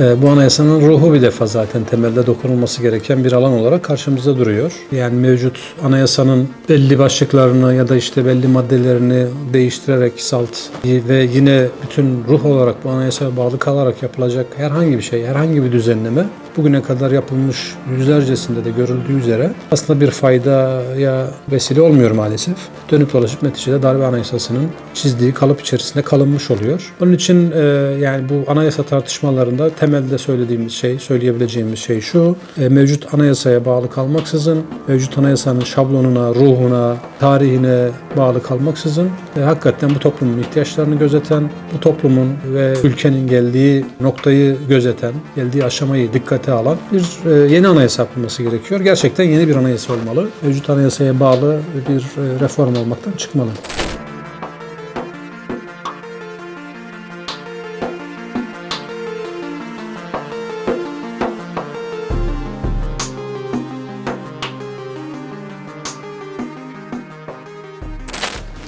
E, bu anayasanın ruhu bir defa zaten temelde dokunulması gereken bir alan olarak karşımızda duruyor. Yani mevcut anayasanın belli başlıklarını ya da işte belli maddelerini değiştirerek salt ve yine bütün ruh olarak bu anayasaya bağlı kalarak yapılacak herhangi bir şey, herhangi bir düzenleme bugüne kadar yapılmış yüzlercesinde de görüldüğü üzere aslında bir faydaya vesile olmuyor maalesef. Dönüp dolaşıp neticede darbe anayasasının çizdiği kalıp içerisinde kalınmış oluyor. Onun için e, yani bu anayasa tartışmalarında temelde söylediğimiz şey, söyleyebileceğimiz şey şu. e, mevcut anayasaya bağlı kalmaksızın, mevcut anayasanın şablonuna, ruhuna, tarihine bağlı kalmaksızın e, hakikaten bu toplumun ihtiyaçlarını gözeten, bu toplumun ve ülkenin geldiği noktayı gözeten, geldiği aşamayı dikkate alan bir e, yeni anayasa yapılması gerekiyor. Gerçekten yeni bir anayasa olmalı. Mevcut anayasaya bağlı bir e, reform olmaktan çıkmalı.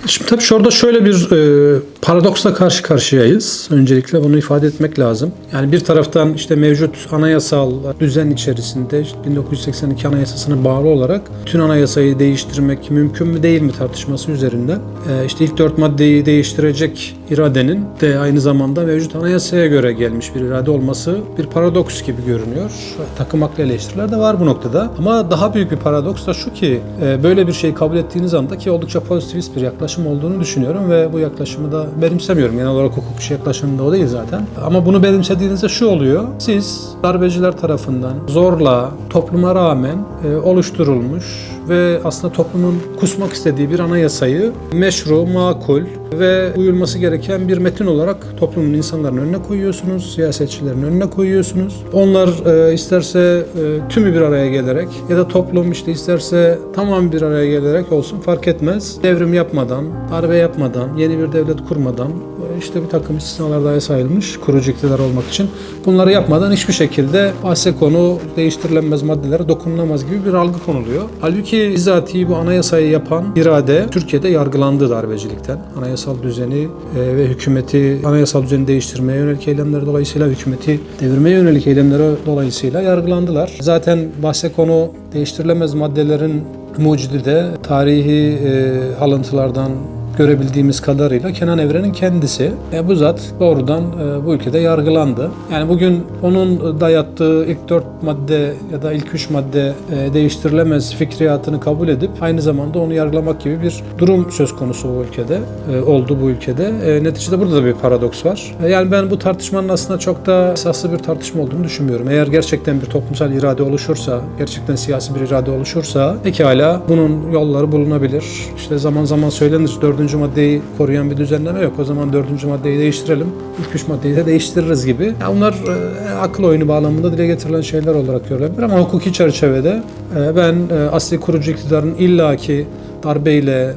Şimdi tabii şurada şöyle bir e, paradoksla karşı karşıyayız. Öncelikle bunu ifade etmek lazım. Yani bir taraftan işte mevcut anayasal düzen içerisinde işte 1982 Anayasası'na bağlı olarak tüm anayasayı değiştirmek mümkün mü değil mi tartışması üzerinden e, işte ilk dört maddeyi değiştirecek iradenin de aynı zamanda mevcut anayasaya göre gelmiş bir irade olması bir paradoks gibi görünüyor. Takım haklı eleştiriler de var bu noktada. Ama daha büyük bir paradoks da şu ki e, böyle bir şeyi kabul ettiğiniz anda ki oldukça pozitivist bir yaklaşım olduğunu düşünüyorum ve bu yaklaşımı da benimsemiyorum. Genel olarak hukukçu yaklaşımında o değil zaten. Ama bunu benimsediğinizde şu oluyor. Siz darbeciler tarafından zorla topluma rağmen e, oluşturulmuş ve aslında toplumun kusmak istediği bir anayasayı meşru, makul ve uyulması gereken bir metin olarak toplumun insanların önüne koyuyorsunuz, siyasetçilerin önüne koyuyorsunuz. Onlar e, isterse e, tümü bir araya gelerek ya da toplum işte isterse tamam bir araya gelerek olsun fark etmez. Devrim yapmadan, darbe yapmadan, yeni bir devlet kurmadan işte bir takım istisnalar dahi sayılmış kurucu iktidar olmak için. Bunları yapmadan hiçbir şekilde bahse konu değiştirilemez maddelere dokunulamaz gibi bir algı konuluyor. Halbuki bizatihi bu anayasayı yapan irade Türkiye'de yargılandı darbecilikten. Anayasal düzeni e, ve hükümeti anayasal düzeni değiştirmeye yönelik eylemleri dolayısıyla hükümeti devirmeye yönelik eylemleri dolayısıyla yargılandılar. Zaten bahse konu değiştirilemez maddelerin mucidi de tarihi e, alıntılardan görebildiğimiz kadarıyla Kenan Evren'in kendisi. E, bu zat doğrudan e, bu ülkede yargılandı. Yani bugün onun dayattığı ilk dört madde ya da ilk üç madde e, değiştirilemez fikriyatını kabul edip aynı zamanda onu yargılamak gibi bir durum söz konusu bu ülkede. E, oldu bu ülkede. E, neticede burada da bir paradoks var. E, yani ben bu tartışmanın aslında çok da esaslı bir tartışma olduğunu düşünmüyorum. Eğer gerçekten bir toplumsal irade oluşursa, gerçekten siyasi bir irade oluşursa pekala bunun yolları bulunabilir. İşte zaman zaman söylenir dördüncü maddeyi koruyan bir düzenleme yok. O zaman dördüncü maddeyi değiştirelim. İlk üç maddeyi de değiştiririz gibi. Ya bunlar e, akıl oyunu bağlamında dile getirilen şeyler olarak görülebilir ama hukuki çerçevede e, ben e, asli kurucu iktidarın illaki darbeyle, e,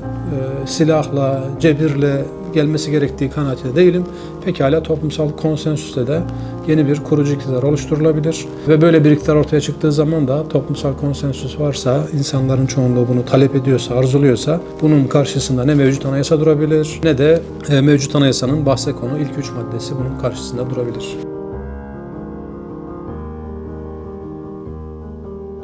silahla, cebirle gelmesi gerektiği kanaatinde değilim. Pekala toplumsal konsensüsle de yeni bir kurucu iktidar oluşturulabilir. Ve böyle bir iktidar ortaya çıktığı zaman da toplumsal konsensüs varsa, insanların çoğunluğu bunu talep ediyorsa, arzuluyorsa bunun karşısında ne mevcut anayasa durabilir ne de e, mevcut anayasanın bahse konu ilk üç maddesi bunun karşısında durabilir.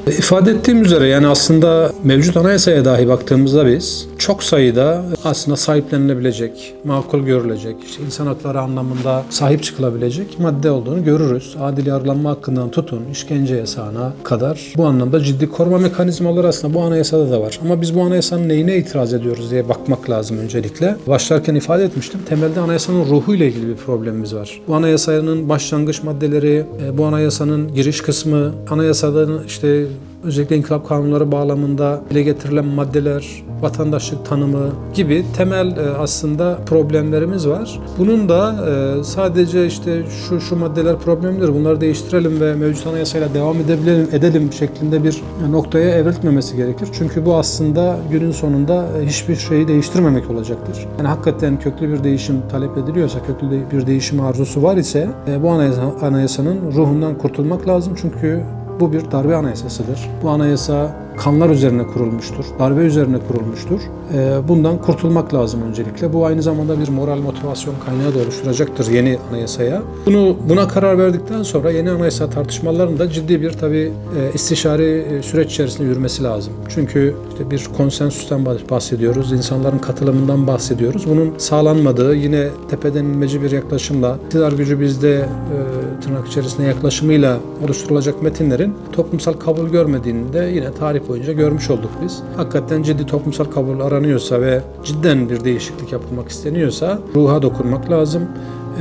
İfade ettiğim üzere yani aslında mevcut anayasaya dahi baktığımızda biz çok sayıda aslında sahiplenilebilecek, makul görülecek, işte insan hakları anlamında sahip çıkılabilecek madde olduğunu görürüz. Adil yargılanma hakkından tutun, işkence yasağına kadar bu anlamda ciddi koruma mekanizmaları aslında bu anayasada da var. Ama biz bu anayasanın neyine itiraz ediyoruz diye bakmak lazım öncelikle. Başlarken ifade etmiştim. Temelde anayasanın ruhuyla ilgili bir problemimiz var. Bu anayasanın başlangıç maddeleri, e, bu anayasanın giriş kısmı, anayasadan işte özellikle inkılap kanunları bağlamında dile getirilen maddeler, vatandaşlık tanımı gibi temel e, aslında problemlerimiz var. Bunun da e, sadece işte şu şu maddeler problemdir, bunları değiştirelim ve mevcut anayasayla devam edebilelim, edelim şeklinde bir noktaya evrilmemesi gerekir. Çünkü bu aslında günün sonunda e, hiçbir şeyi değiştirmemek olacaktır. Yani hakikaten köklü bir değişim talep ediliyorsa, köklü bir değişim arzusu var ise bu anayasa, anayasanın ruhundan kurtulmak lazım. Çünkü bu bir darbe anayasasıdır. Bu anayasa kanlar üzerine kurulmuştur, darbe üzerine kurulmuştur. Ee, Bundan kurtulmak lazım öncelikle. Bu aynı zamanda bir moral motivasyon kaynağı da oluşturacaktır yeni anayasaya. Bunu buna karar verdikten sonra yeni anayasa tartışmalarında ciddi bir tabii e, istişare e, süreç içerisinde yürümesi lazım. Çünkü işte bir konsensüsten bah- bahsediyoruz, insanların katılımından bahsediyoruz. Bunun sağlanmadığı yine tepeden inmeci bir yaklaşımla, iktidar gücü bizde e, tırnak içerisinde yaklaşımıyla oluşturulacak metinlerin toplumsal kabul görmediğini de yine tarih boyunca görmüş olduk biz. Hakikaten ciddi toplumsal kabul aranıyorsa ve cidden bir değişiklik yapılmak isteniyorsa ruha dokunmak lazım.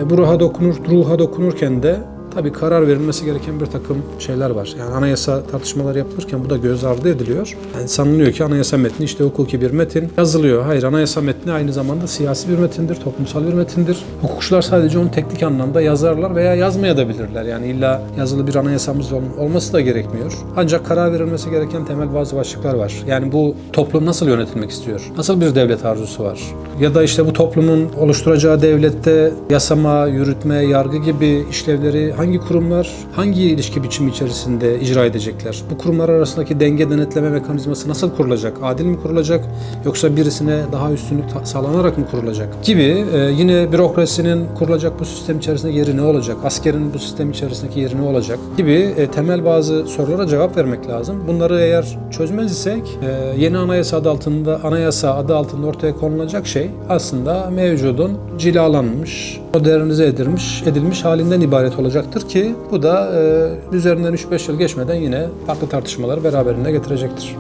E, bu ruha dokunur, ruha dokunurken de Tabii karar verilmesi gereken bir takım şeyler var. Yani anayasa tartışmaları yapılırken bu da göz ardı ediliyor. Yani sanılıyor ki anayasa metni işte hukuki bir metin yazılıyor. Hayır anayasa metni aynı zamanda siyasi bir metindir, toplumsal bir metindir. Hukukçular sadece onu teknik anlamda yazarlar veya yazmaya da bilirler. Yani illa yazılı bir anayasamız ol- olması da gerekmiyor. Ancak karar verilmesi gereken temel bazı başlıklar var. Yani bu toplum nasıl yönetilmek istiyor? Nasıl bir devlet arzusu var? Ya da işte bu toplumun oluşturacağı devlette yasama, yürütme, yargı gibi işlevleri hangi kurumlar hangi ilişki biçimi içerisinde icra edecekler? Bu kurumlar arasındaki denge denetleme mekanizması nasıl kurulacak? Adil mi kurulacak yoksa birisine daha üstünlük sağlanarak mı kurulacak? Gibi e, yine bürokrasinin kurulacak bu sistem içerisinde yeri ne olacak? Askerin bu sistem içerisindeki yeri ne olacak? Gibi e, temel bazı sorulara cevap vermek lazım. Bunları eğer çözmez isek e, yeni anayasa adı altında anayasa adı altında ortaya konulacak şey aslında mevcudun cilalanmış, modernize edilmiş, edilmiş halinden ibaret olacaktır ki bu da e, üzerinden 3-5 yıl geçmeden yine farklı tartışmaları beraberinde getirecektir.